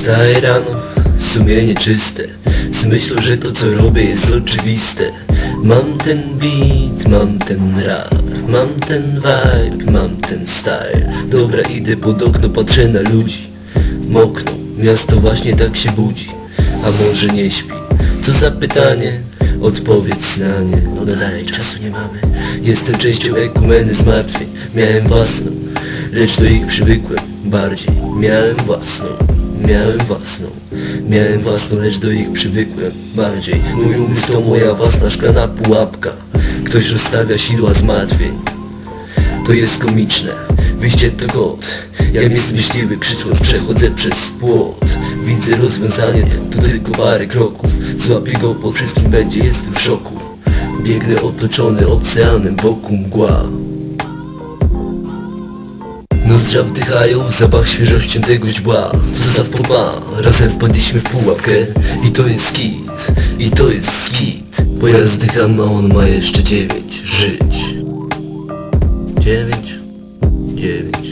Wstaję rano, sumienie czyste. Z myślą, że to co robię jest oczywiste. Mam ten beat, mam ten rap Mam ten vibe, mam ten style. Dobra idę pod okno, patrzę na ludzi. Mokną, miasto właśnie tak się budzi. A może nie śpi? Co za pytanie? Odpowiedz na nie No dalej, czasu nie mamy. Jestem częścią ekumeny zmartwień. Miałem własną, lecz do ich przywykłem Bardziej, miałem własną Miałem własną, miałem własną, lecz do ich przywykłem bardziej. Mój umysł to moja własna szklana pułapka. Ktoś rozstawia sidła zmartwień. To jest komiczne, wyjście to kod Jak jest myśliwy, krzycząc przechodzę przez płot. Widzę rozwiązanie, to tylko parę kroków. Złapię go po wszystkim, będzie jestem w szoku. Biegnę otoczony oceanem wokół mgła Nozdrza wdychają zapach świeżości tego źdźbła Co za wpopa, razem wpadliśmy w pułapkę. I to jest kit, i to jest skit. Bo ja zdycham, a on ma jeszcze dziewięć żyć. Dziewięć, dziewięć,